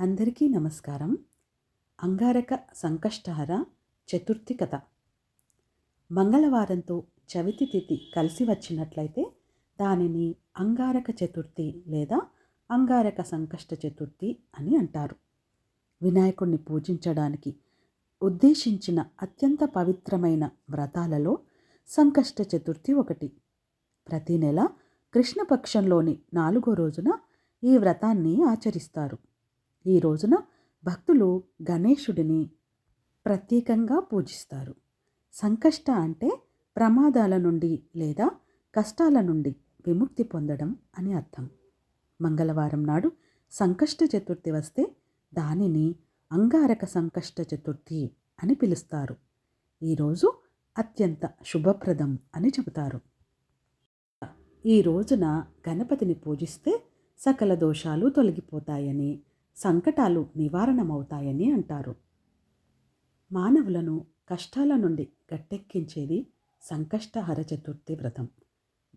అందరికీ నమస్కారం. అంగారక సంకష్టహర చతుర్థి కథ. మంగళవారంతో చవితి తిథి కలిసి వచ్చినట్లయితే దానిని అంగారక చతుర్థి లేదా అంగారక సంకష్ట చతుర్థి అని అంటారు. వినాయకుణ్ణి పూజించడానికి ఉద్దేశించిన అత్యంత పవిత్రమైన వ్రతాలలో సంకష్ట చతుర్థి ఒకటి. ప్రతి నెల కృష్ణపక్షంలోని నాలుగో రోజున ఈ వ్రతాన్ని ఆచరిస్తారు. ఈ రోజున భక్తులు గణేశుడిని ప్రత్యేకంగా పూజిస్తారు. సంకష్ట అంటే ప్రమాదాల నుండి లేదా కష్టాల నుండి విముక్తి పొందడం అని అర్థం. మంగళవారం నాడు సంకష్ట చతుర్థి వస్తే దానిని అంగారక సంకష్ట చతుర్థి అని పిలుస్తారు. ఈరోజు అత్యంత శుభప్రదం అని చెబుతారు. ఈ రోజున గణపతిని పూజిస్తే సకల దోషాలు తొలగిపోతాయని సంకటాలు నివారణమవుతాయని అంటారు. మానవులను కష్టాల నుండి గట్టెక్కించేది సంకష్టహర చతుర్థి వ్రతం.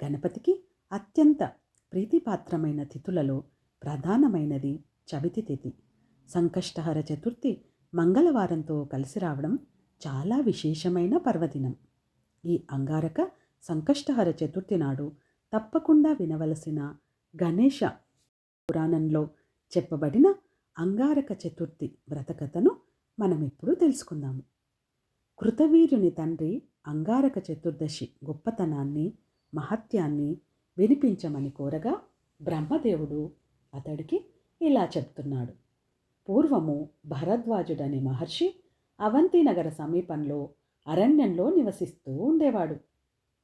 గణపతికి అత్యంత ప్రీతిపాత్రమైన తిథులలో ప్రధానమైనది చవితి తిథి. సంకష్టహర చతుర్థి మంగళవారంతో కలిసి రావడం చాలా విశేషమైన పర్వదినం. ఈ అంగారక సంకష్టహర చతుర్థి నాడు తప్పకుండా వినవలసిన గణేష పురాణంలో చెప్పబడిన అంగారక చతుర్థి వ్రతకథను మనం ఇప్పుడు తెలుసుకుందాము. కృతవీర్యుని తండ్రి అంగారక చతుర్దశి గొప్పతనాన్ని మహత్యాన్ని వినిపించమని కోరగా బ్రహ్మదేవుడు అతడికి ఇలా చెప్తున్నాడు. పూర్వము భరద్వాజుడనే మహర్షి అవంతినగర సమీపంలో అరణ్యంలో నివసిస్తూ ఉండేవాడు.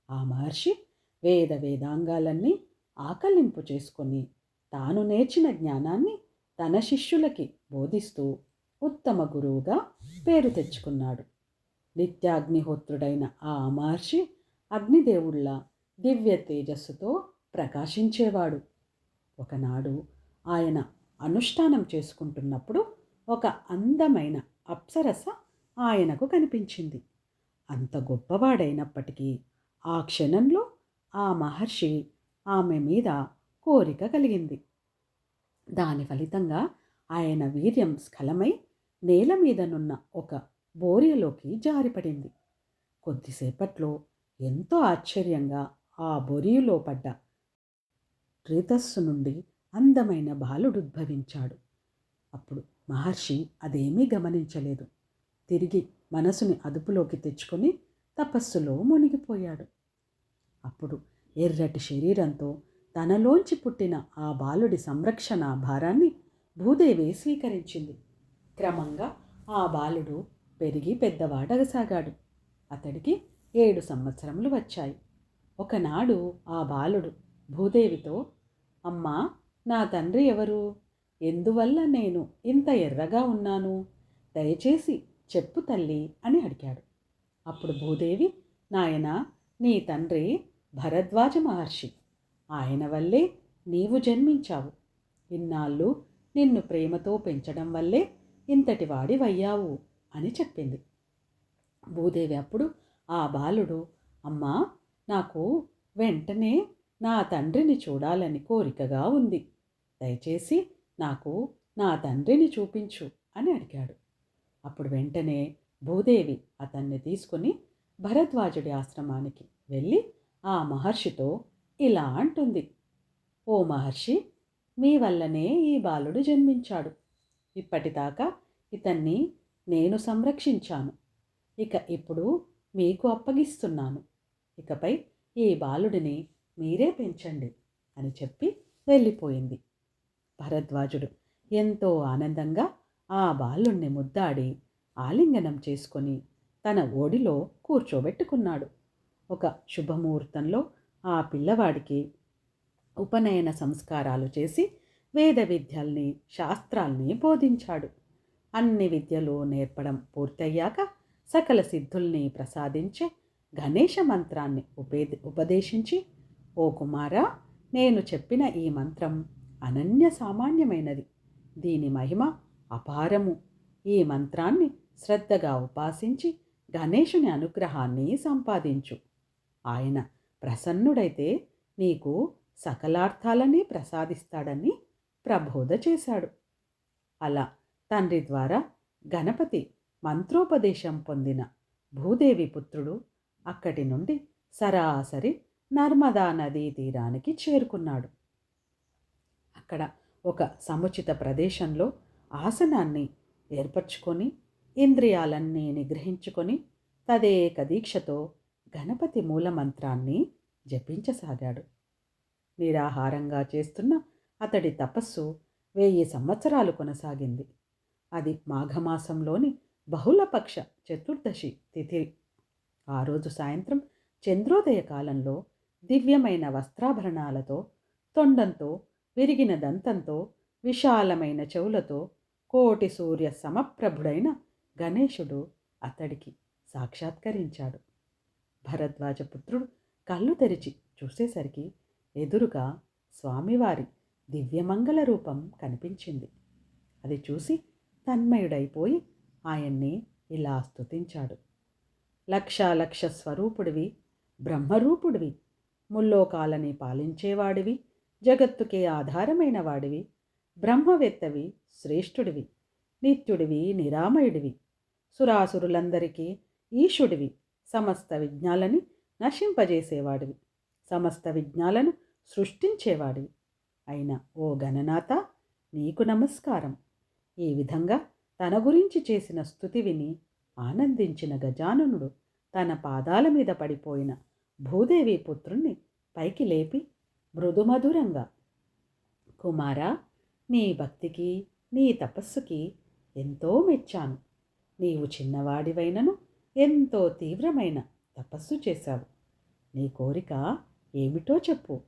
ఆ మహర్షి వేద వేదాంగాలన్నీ ఆకలింపు చేసుకొని తాను నేర్చిన జ్ఞానాన్ని తన శిష్యులకి బోధిస్తూ ఉత్తమ గురువుగా పేరు తెచ్చుకున్నాడు. నిత్యాగ్నిహోత్రుడైన ఆ మహర్షి అగ్నిదేవుళ్ళ దివ్య తేజస్సుతో ప్రకాశించేవాడు. ఒకనాడు ఆయన అనుష్ఠానం చేసుకుంటున్నప్పుడు ఒక అందమైన అప్సరస ఆయనకు కనిపించింది. అంత గొప్పవాడైనప్పటికీ ఆ క్షణంలో ఆ మహర్షి ఆమె మీద కోరిక కలిగింది. దాని ఫలితంగా ఆయన వీర్యం స్ఖలమై నేల మీదనున్న ఒక బోరియలోకి జారిపడింది. కొద్దిసేపట్లో ఎంతో ఆశ్చర్యంగా ఆ బొరియులో పడ్డ రీతస్సు నుండి అందమైన బాలుడు ఉద్భవించాడు. అప్పుడు మహర్షి అదేమీ గమనించలేదు. తిరిగి మనసుని అదుపులోకి తెచ్చుకొని తపస్సులో మునిగిపోయాడు. అప్పుడు ఎర్రటి శరీరంతో తనలోంచి పుట్టిన ఆ బాలుడి సంరక్షణ భారాన్ని భూదేవి స్వీకరించింది. క్రమంగా ఆ బాలుడు పెరిగి పెద్దవాడగసాగాడు అతడికి ఏడు సంవత్సరములు వచ్చాయి. ఒకనాడు ఆ బాలుడు భూదేవితో అమ్మా నా తండ్రి ఎవరు? ఎందువల్ల నేను ఇంత ఎర్రగా ఉన్నాను? దయచేసి చెప్పు తల్లి అని అడిగాడు. అప్పుడు భూదేవి నాయన నీ తండ్రి భరద్వాజ మహర్షి. ఆయన వల్లే నీవు జన్మించావు. ఇన్నాళ్ళు నిన్ను ప్రేమతో పెంచడం వల్లే ఇంతటి వాడివయ్యావు అని చెప్పింది. భూదేవి అప్పుడు ఆ బాలుడు అమ్మా నాకు వెంటనే నా తండ్రిని చూడాలని కోరికగా ఉంది. దయచేసి నాకు నా తండ్రిని చూపించు అని అడిగాడు. అప్పుడు వెంటనే భూదేవి అతన్ని తీసుకుని భరద్వాజుడి ఆశ్రమానికి వెళ్ళి ఆ మహర్షితో ఇలా అంటుంది. ఓ మహర్షి మీ వల్లనే ఈ బాలుడు జన్మించాడు. ఇప్పటిదాకా ఇతన్ని నేను సంరక్షించాను. ఇక ఇప్పుడు మీకు అప్పగిస్తున్నాను. ఇకపై ఈ బాలుడిని మీరే పెంచండి అని చెప్పి వెళ్ళిపోయింది. భరద్వాజుడు ఎంతో ఆనందంగా ఆ బాలుణ్ణి ముద్దాడి ఆలింగనం చేసుకొని తన ఓడిలో కూర్చోబెట్టుకున్నాడు. ఒక శుభముహూర్తంలో ఆ పిల్లవాడికి ఉపనయన సంస్కారాలు చేసి వేద విద్యల్ని శాస్త్రాల్ని బోధించాడు. అన్ని విద్యలు నేర్పడం పూర్తయ్యాక సకల సిద్ధుల్ని ప్రసాదించే గణేష మంత్రాన్ని ఉపే ఉపదేశించి ఓ కుమారా నేను చెప్పిన ఈ మంత్రం అనన్య సామాన్యమైనది. దీని మహిమ అపారము. ఈ మంత్రాన్ని శ్రద్ధగా ఉపాసించి గణేషుని అనుగ్రహాన్ని సంపాదించు. ఆయన ప్రసన్నుడైతే నీకు సకలార్థాలని ప్రసాదిస్తాడని ప్రబోధ చేశాడు. అలా తండ్రి ద్వారా గణపతి మంత్రోపదేశం పొందిన భూదేవి పుత్రుడు అక్కడి నుండి సరాసరి నర్మదా నదీ తీరానికి చేరుకున్నాడు. అక్కడ ఒక సముచిత ప్రదేశంలో ఆసనాన్ని ఏర్పరచుకొని ఇంద్రియాలన్నీ నిగ్రహించుకొని తదేక దీక్షతో గణపతి మూలమంత్రాన్ని జపించసాగాడు. నిరాహారంగా చేస్తున్న అతడి తపస్సు వెయ్యి సంవత్సరాలు కొనసాగింది. అది మాఘమాసంలోని బహుళపక్ష చతుర్దశి తిథి. ఆ రోజు సాయంత్రం చంద్రోదయ కాలంలో దివ్యమైన వస్త్రాభరణాలతో తొండంతో విరిగిన దంతంతో విశాలమైన చెవులతో కోటి సూర్య సమప్రభుడైన గణేశుడు అతడికి సాక్షాత్కరించాడు. భరద్వాజపుత్రుడు కళ్ళు తెరిచి చూసేసరికి ఎదురుగా స్వామివారి దివ్యమంగళ రూపం కనిపించింది. అది చూసి తన్మయుడైపోయి ఆయన్ని ఇలా స్తుతించాడు. లక్ష లక్ష స్వరూపుడివి బ్రహ్మరూపుడివి ముల్లోకాలని పాలించేవాడివి జగత్తుకే ఆధారమైన వాడివి బ్రహ్మవేత్తవి శ్రేష్ఠుడివి నిత్యుడివి నిరామయుడివి సురాసురులందరికీ ఈశుడివి సమస్త విజ్ఞాలని నశింపజేసేవాడివి. సమస్త విజ్ఞాలను సృష్టించేవాడివి. అయిన ఓ గణనాథ నీకు నమస్కారం. ఈ విధంగా తన గురించి చేసిన స్థుతి విని ఆనందించిన గజాననుడు తన పాదాల మీద పడిపోయిన భూదేవి పుత్రుణ్ణి పైకి లేపి మృదుమధురంగా కుమారా నీ భక్తికి నీ తపస్సుకి ఎంతో మెచ్చాను. నీవు చిన్నవాడివైనను ఎంతో తీవ్రమైన తపస్సు చేశావు. నీ కోరిక ఏమిటో చెప్పు.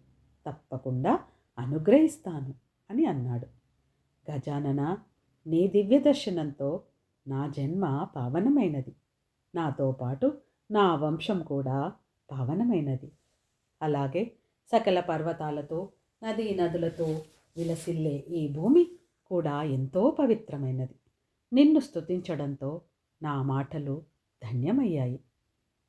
తప్పకుండా అనుగ్రహిస్తాను అని అన్నాడు. గజానన నీ దివ్య దర్శనంతో నా జన్మ పావనమైనది. నాతో పాటు నా వంశం కూడా పావనమైనది. అలాగే సకల పర్వతాలతో నదీ నదులతో విలసిల్లే ఈ భూమి కూడా ఎంతో పవిత్రమైనది. నిన్ను స్తుతించడంతో నా మాటలు ధన్యమయ్యాయి.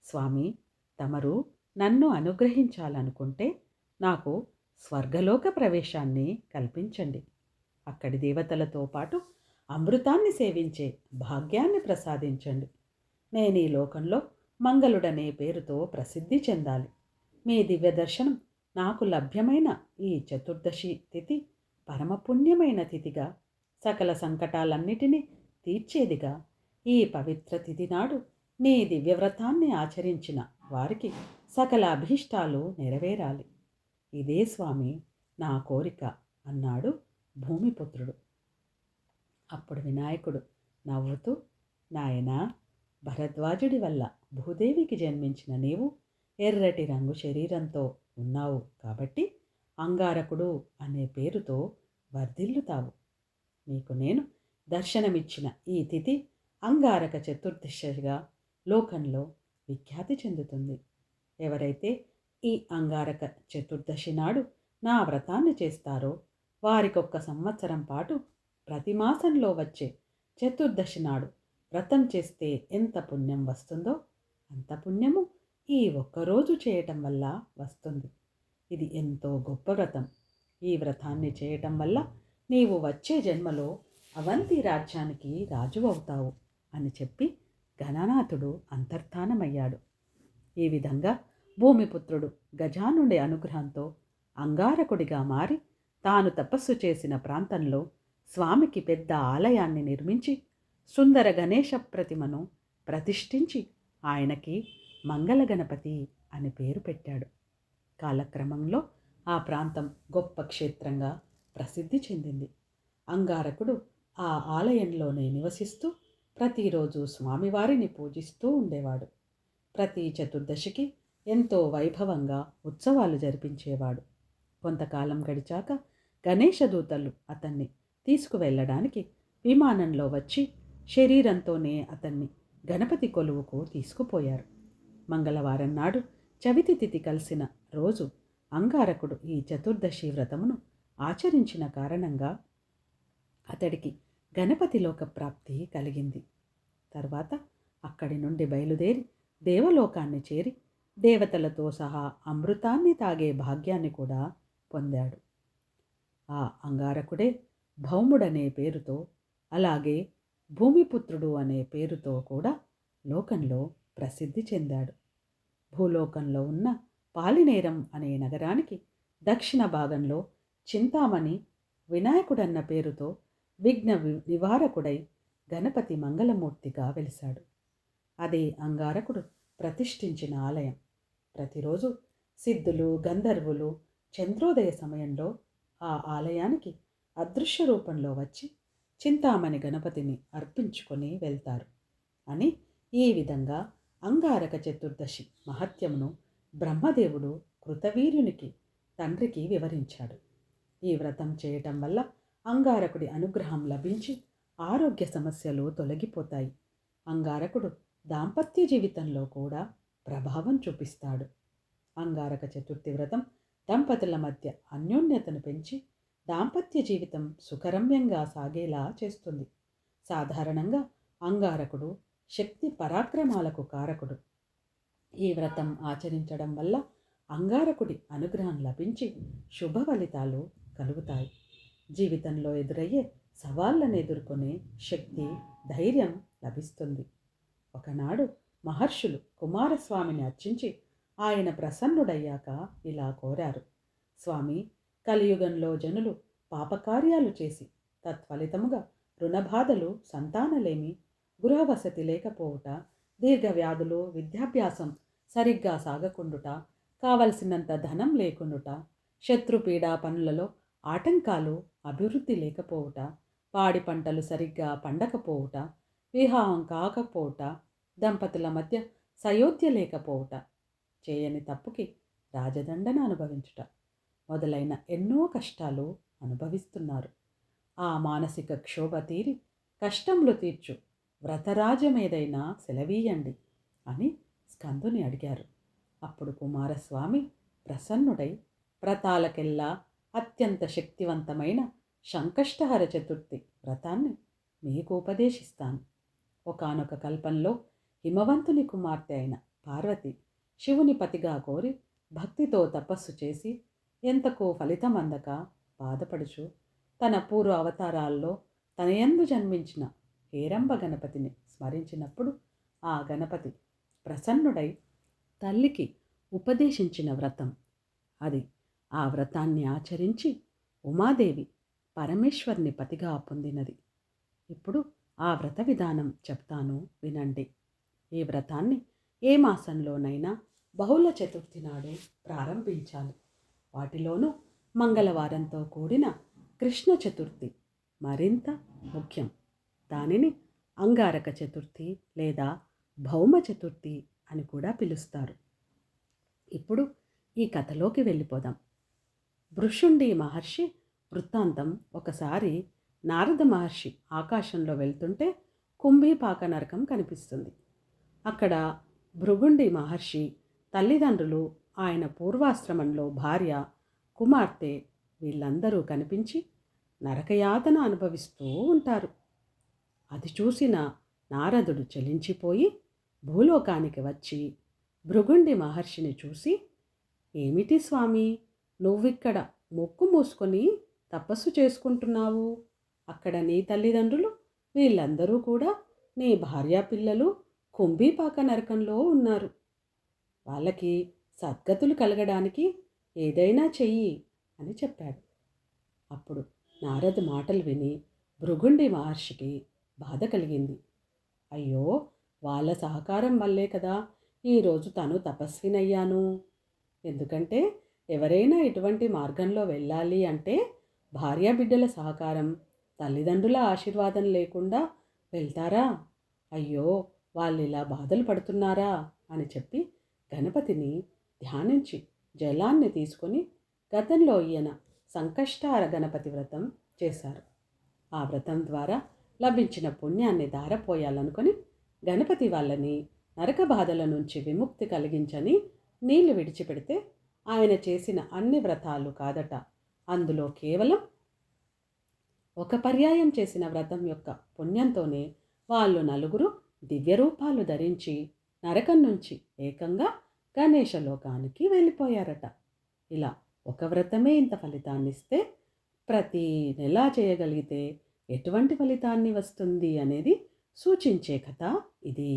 స్వామి తమరు నన్ను అనుగ్రహించాలనుకుంటే నాకు స్వర్గలోక ప్రవేశాన్ని కల్పించండి. అక్కడి దేవతలతో పాటు అమృతాన్ని సేవించే భాగ్యాన్ని ప్రసాదించండి. నేను ఈ లోకంలో మంగళుడనే పేరుతో ప్రసిద్ధి చెందాలి. మీ దివ్య దర్శనం నాకు లభ్యమైన ఈ చతుర్దశి తిథి పరమపుణ్యమైన తిథిగా సకల సంకటాలన్నిటినీ తీర్చేదిగా ఈ పవిత్ర తిథి నాడు నీ దివ్యవ్రతాన్ని ఆచరించిన వారికి సకల అభీష్టాలు నెరవేరాలి. ఇదే స్వామి నా కోరిక అన్నాడు భూమిపుత్రుడు. అప్పుడు వినాయకుడు నవ్వుతూ నాయనా భరద్వాజుడి వల్ల భూదేవికి జన్మించిన నీవు ఎర్రటి రంగు శరీరంతో ఉన్నావు కాబట్టి అంగారకుడు అనే పేరుతో వర్ధిల్లుతావు. నీకు నేను దర్శనమిచ్చిన ఈ తిథి అంగారక చతుర్దశిగా లోకంలో విఖ్యాతి చెందుతుంది. ఎవరైతే ఈ అంగారక చతుర్దశి నాడు నా వ్రతాన్ని చేస్తారో వారికొక్క సంవత్సరం పాటు ప్రతి మాసంలో వచ్చే చతుర్దశి నాడు వ్రతం చేస్తే ఎంత పుణ్యం వస్తుందో అంత పుణ్యము ఈ ఒక్కరోజు చేయటం వల్ల వస్తుంది. ఇది ఎంతో గొప్ప వ్రతం. ఈ వ్రతాన్ని చేయటం వల్ల నీవు వచ్చే జన్మలో అవంతి రాజ్యానికి రాజు అవుతావు అని చెప్పి గణనాథుడు అంతర్ధానమయ్యాడు. ఈ విధంగా భూమిపుత్రుడు గజానుడి అనుగ్రహంతో అంగారకుడిగా మారి తాను తపస్సు చేసిన ప్రాంతంలో స్వామికి పెద్ద ఆలయాన్ని నిర్మించి సుందర గణేశ ప్రతిమను ప్రతిష్ఠించి ఆయనకి మంగళగణపతి అని పేరు పెట్టాడు. కాలక్రమంలో ఆ ప్రాంతం గొప్ప క్షేత్రంగా ప్రసిద్ధి చెందింది. అంగారకుడు ఆ ఆలయంలోనే నివసిస్తూ ప్రతిరోజు స్వామివారిని పూజిస్తూ ఉండేవాడు. ప్రతి చతుర్దశికి ఎంతో వైభవంగా ఉత్సవాలు జరిపించేవాడు. కొంతకాలం గడిచాక గణేష దూతలు అతన్ని తీసుకువెళ్ళడానికి విమానంలో వచ్చి శరీరంతోనే అతన్ని గణపతి కొలువుకు తీసుకుపోయారు. మంగళవారం నాడు చవితి తిథి కలిసిన రోజు అంగారకుడు ఈ చతుర్దశి వ్రతమును ఆచరించిన కారణంగా అతడికి గణపతిలోక ప్రాప్తి కలిగింది. తర్వాత అక్కడి నుండి బయలుదేరి దేవలోకాన్ని చేరి దేవతలతో సహా అమృతాన్ని తాగే భాగ్యాన్ని కూడా పొందాడు. ఆ అంగారకుడే భౌముడనే పేరుతో అలాగే భూమిపుత్రుడు అనే పేరుతో కూడా లోకంలో ప్రసిద్ధి చెందాడు. భూలోకంలో ఉన్న పాలినేరం అనే నగరానికి దక్షిణ భాగంలో చింతామణి వినాయకుడన్న పేరుతో విఘ్న వి- నివారకుడై గణపతి మంగళమూర్తిగా వెలిశాడు అదే అంగారకుడు ప్రతిష్ఠించిన ఆలయం. ప్రతిరోజు సిద్ధులు గంధర్వులు చంద్రోదయ సమయంలో ఆ ఆలయానికి అదృశ్య రూపంలో వచ్చి చింతామణి గణపతిని అర్పించుకొని వెళ్తారు. అని ఈ విధంగా అంగారక చతుర్దశి మహత్యమును బ్రహ్మదేవుడు కృతవీర్యునికి తండ్రికి వివరించాడు. ఈ వ్రతం చేయటం వల్ల అంగారకుడి అనుగ్రహం లభించి ఆరోగ్య సమస్యలు తొలగిపోతాయి. అంగారకుడు దాంపత్య జీవితంలో కూడా ప్రభావం చూపిస్తాడు. అంగారక చతుర్థి వ్రతం దంపతుల మధ్య అన్యోన్యతను పెంచి దాంపత్య జీవితం సుఖరమ్యంగా సాగేలా చేస్తుంది. సాధారణంగా అంగారకుడు శక్తి పరాక్రమాలకు కారకుడు. ఈ వ్రతం ఆచరించడం వల్ల అంగారకుడి అనుగ్రహం లభించి శుభ ఫలితాలు కలుగుతాయి. జీవితంలో ఎదురయ్యే సవాళ్ళను ఎదుర్కొనే శక్తి ధైర్యం లభిస్తుంది. ఒకనాడు మహర్షులు కుమారస్వామిని అర్చించి ఆయన ప్రసన్నుడయ్యాక ఇలా కోరారు. స్వామి కలియుగంలో జనులు పాపకార్యాలు చేసి తత్ఫలితముగా రుణబాధలు సంతానలేమి గృహవసతి లేకపోవుట దీర్ఘవ్యాధులు విద్యాభ్యాసం సరిగ్గా సాగకుండుట కావలసినంత ధనం లేకుండుట శత్రుపీడా పనులలో ఆటంకాలు అభివృద్ధి లేకపోవుట పాడి పంటలు సరిగ్గా పండకపోవుట వివాహం కాకపోవుట దంపతుల మధ్య సయోధ్య లేకపోవుట చేయని తప్పుకి రాజదండన అనుభవించుట మొదలైన ఎన్నో కష్టాలు అనుభవిస్తున్నారు. ఆ మానసిక క్షోభ తీరి కష్టములు తీర్చు వ్రతరాజమేదైనా సెలవీయండి అని స్కందుని అడిగారు. అప్పుడు కుమారస్వామి ప్రసన్నుడై వ్రతాలకెల్లా అత్యంత శక్తివంతమైన సంకష్టహర చతుర్థి వ్రతాన్ని మీకు ఉపదేశిస్తాను. ఒకానొక కల్పంలో హిమవంతుని కుమార్తె అయిన పార్వతి శివుని పతిగా కోరి భక్తితో తపస్సు చేసి ఎంతకో ఫలితం అందక బాధపడుచు తన పూర్వ అవతారాల్లో తనయందు జన్మించిన హేరంబ గణపతిని స్మరించినప్పుడు ఆ గణపతి ప్రసన్నుడై తల్లికి ఉపదేశించిన వ్రతం. అది ఆ వ్రతాన్ని ఆచరించి ఉమాదేవి పరమేశ్వర్ని పతిగా పొందినది. ఇప్పుడు ఆ వ్రత విధానం చెప్తాను వినండి. ఈ వ్రతాన్ని ఏ మాసంలోనైనా బహుళ చతుర్థి నాడు ప్రారంభించాలి. వాటిలోనూ మంగళవారంతో కూడిన కృష్ణ చతుర్థి మరింత ముఖ్యం. దానిని అంగారక చతుర్థి లేదా భౌమ చతుర్థి అని కూడా పిలుస్తారు. ఇప్పుడు ఈ కథలోకి వెళ్ళిపోదాం. భృషుండి మహర్షి వృత్తాంతం ఒకసారి నారద మహర్షి ఆకాశంలో వెళ్తుంటే కుంభీపాక నరకం కనిపిస్తుంది. అక్కడ భృగుండి మహర్షి తల్లిదండ్రులు ఆయన పూర్వాశ్రమంలో భార్య కుమార్తె వీళ్ళందరూ కనిపించి నరకయాతన అనుభవిస్తూ ఉంటారు. అది చూసిన నారదుడు చలించిపోయి భూలోకానికి వచ్చి భృగుండి మహర్షిని చూసి ఏమిటి స్వామి? నువ్విక్కడ మొక్కు మూసుకొని తపస్సు చేసుకుంటున్నావు. అక్కడ నీ తల్లిదండ్రులు వీళ్ళందరూ కూడా నీ భార్యా పిల్లలు కుంభీపాక నరకంలో ఉన్నారు. వాళ్ళకి సద్గతులు కలగడానికి ఏదైనా చెయ్యి అని చెప్పాడు. అప్పుడు నారద మాటలు విని భృగుండి మహర్షికి బాధ కలిగింది. అయ్యో వాళ్ళ సహకారం వల్లే కదా ఈరోజు తను తపస్వినయ్యాను. ఎందుకంటే ఎవరైనా ఇటువంటి మార్గంలో వెళ్ళాలి అంటే భార్యాబిడ్డల సహకారం తల్లిదండ్రుల ఆశీర్వాదం లేకుండా వెళ్తారా? అయ్యో వాళ్ళు ఇలా బాధలు పడుతున్నారా? అని చెప్పి గణపతిని ధ్యానించి జలాన్ని తీసుకొని గతంలో ఈయన సంకష్టార గణపతి వ్రతం చేశారు. ఆ వ్రతం ద్వారా లభించిన పుణ్యాన్ని దారపోయాలనుకొని గణపతి వాళ్ళని నరక బాధల నుంచి విముక్తి కలిగించని నీళ్ళు విడిచిపెడితే ఆయన చేసిన అన్ని వ్రతాలు కాదట. అందులో కేవలం ఒక పర్యాయం చేసిన వ్రతం యొక్క పుణ్యంతోనే వాళ్ళు నలుగురు దివ్యరూపాలు ధరించి నరకం నుంచి ఏకంగా గణేశలోకానికి వెళ్ళిపోయారట. ఇలా ఒక వ్రతమే ఇంత ఫలితాన్నిస్తే ప్రతి నెలా చేయగలిగితే ఎటువంటి ఫలితాన్ని వస్తుంది అనేది సూచించే కథ ఇది.